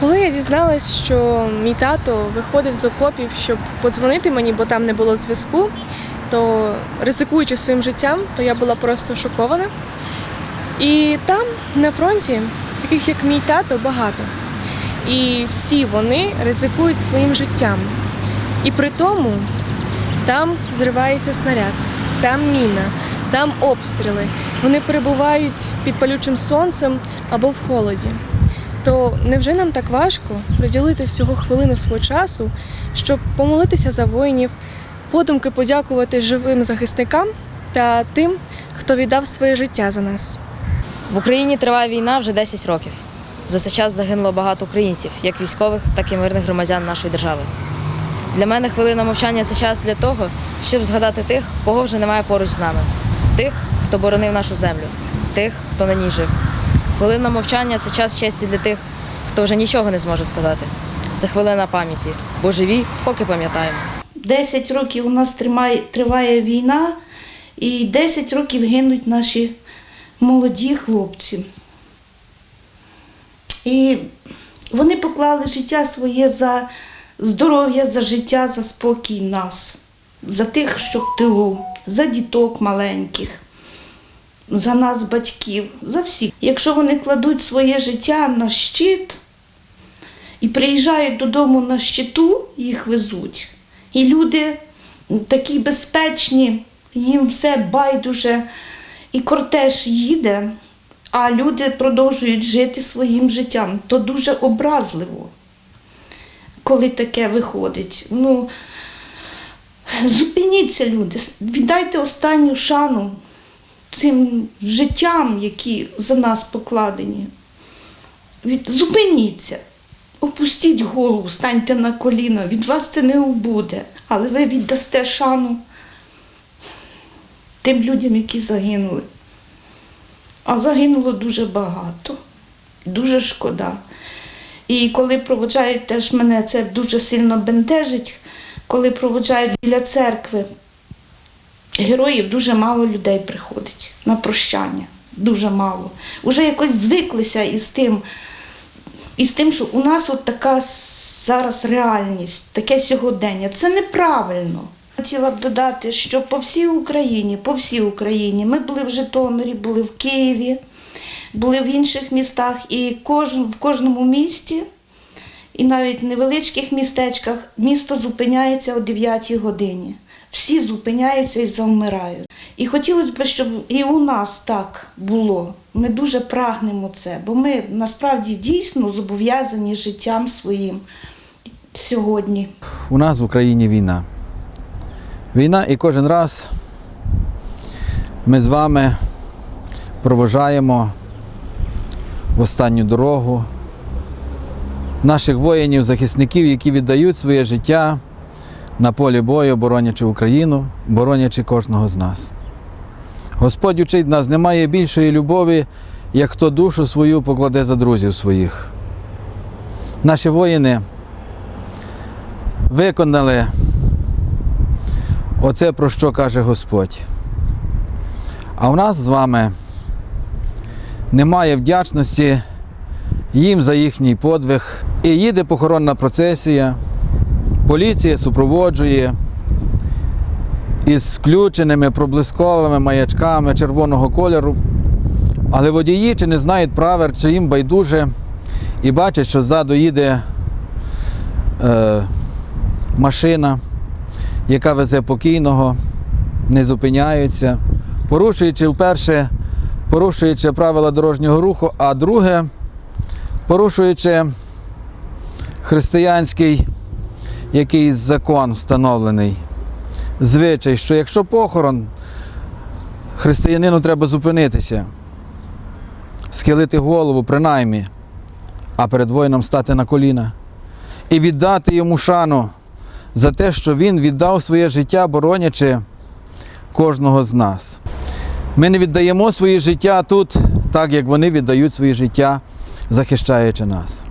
Коли я дізналась, що мій тато виходив з окопів, щоб подзвонити мені, бо там не було зв'язку, то ризикуючи своїм життям, то я була просто шокована. І там, на фронті, таких як мій тато, багато. І всі вони ризикують своїм життям. І при тому там зривається снаряд, там міна, там обстріли. Вони перебувають під палючим сонцем або в холоді. То невже нам так важко приділити всього хвилину свого часу, щоб помолитися за воїнів, подумки подякувати живим захисникам та тим, хто віддав своє життя за нас? В Україні триває війна вже 10 років. За цей час загинуло багато українців, як військових, так і мирних громадян нашої держави. Для мене хвилина мовчання це час для того, щоб згадати тих, кого вже немає поруч з нами, тих, хто боронив нашу землю, тих, хто на ній жив. Хвилина мовчання це час честі для тих, хто вже нічого не зможе сказати. Це хвилина пам'яті, бо живі, поки пам'ятаємо. 10 років у нас тримає, триває війна, і 10 років гинуть наші молоді хлопці. І вони поклали життя своє за здоров'я, за життя, за спокій нас, за тих, що в тилу, за діток маленьких, за нас, батьків, за всіх. Якщо вони кладуть своє життя на щит і приїжджають додому на щиту, їх везуть. І люди такі безпечні, їм все байдуже, і кортеж їде, а люди продовжують жити своїм життям. То дуже образливо, коли таке виходить. Ну, зупиніться, люди, віддайте останню шану цим життям, які за нас покладені. Зупиніться. Опустіть голову, станьте на коліна, від вас це не убуде, але ви віддасте шану тим людям, які загинули. А загинуло дуже багато, дуже шкода. І коли проводжають теж мене, це дуже сильно бентежить, коли проводжають біля церкви героїв, дуже мало людей приходить на прощання. Дуже мало. Уже якось звиклися із тим, і з тим, що у нас от така зараз реальність, таке сьогодення. Це неправильно. Хотіла б додати, що по всій Україні, по всій Україні, ми були в Житомирі, були в Києві, були в інших містах, і кожен, в кожному місті, і навіть в невеличких містечках, місто зупиняється о 9 годині. Всі зупиняються і завмирають. І хотілося б, щоб і у нас так було. Ми дуже прагнемо це, бо ми насправді дійсно зобов'язані життям своїм сьогодні. У нас в Україні війна. Війна і кожен раз ми з вами проважаємо в останню дорогу наших воїнів, захисників, які віддають своє життя на полі бою, боронячи Україну, боронячи кожного з нас. Господь учить нас, немає більшої любові, як хто душу свою покладе за друзів своїх. Наші воїни виконали оце, про що каже Господь. А в нас з вами немає вдячності їм за їхній подвиг. І їде похоронна процесія, поліція супроводжує із включеними проблисковими маячками червоного кольору. Але водії чи не знають правил, чи їм байдуже, і бачать, що ззаду їде е, машина, яка везе покійного, не зупиняються, порушуючи вперше, порушуючи правила дорожнього руху, а друге, порушуючи християнський якийсь закон встановлений, звичай, що якщо похорон, християнину треба зупинитися, схилити голову, принаймні, а перед воїном стати на коліна і віддати йому шану за те, що він віддав своє життя, боронячи кожного з нас. Ми не віддаємо своє життя тут, так як вони віддають своє життя, захищаючи нас.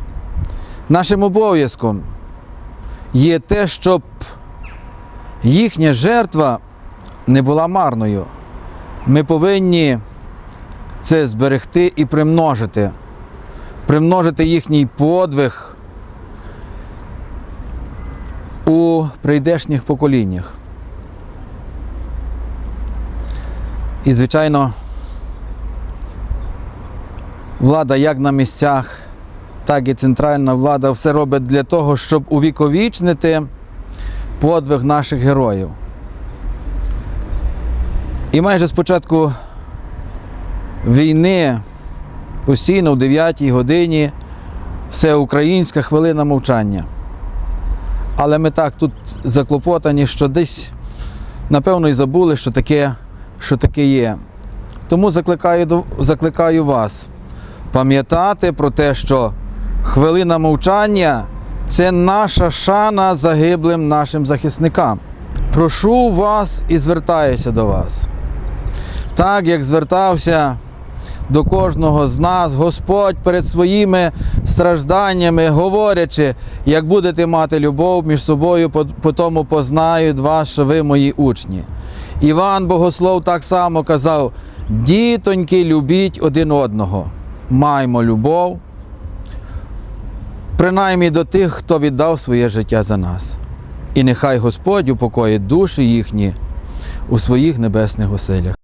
Нашим обов'язком є те, щоб їхня жертва не була марною. Ми повинні це зберегти і примножити, примножити їхній подвиг у прийдешніх поколіннях. І, звичайно, влада як на місцях так і центральна влада все робить для того, щоб увіковічнити подвиг наших героїв. І майже з початку війни постійно в 9 годині всеукраїнська хвилина мовчання. Але ми так тут заклопотані, що десь, напевно, і забули, що таке, що таке є. Тому закликаю, закликаю вас пам'ятати про те, що хвилина мовчання це наша шана загиблим нашим захисникам. Прошу вас і звертаюся до вас. Так як звертався до кожного з нас Господь перед своїми стражданнями, говорячи, як будете мати любов між собою, по- тому познають вас, що ви мої учні. Іван Богослов так само казав: дітоньки, любіть один одного, маймо любов, принаймні до тих, хто віддав своє життя за нас. І нехай Господь упокоїть душі їхні у своїх небесних оселях.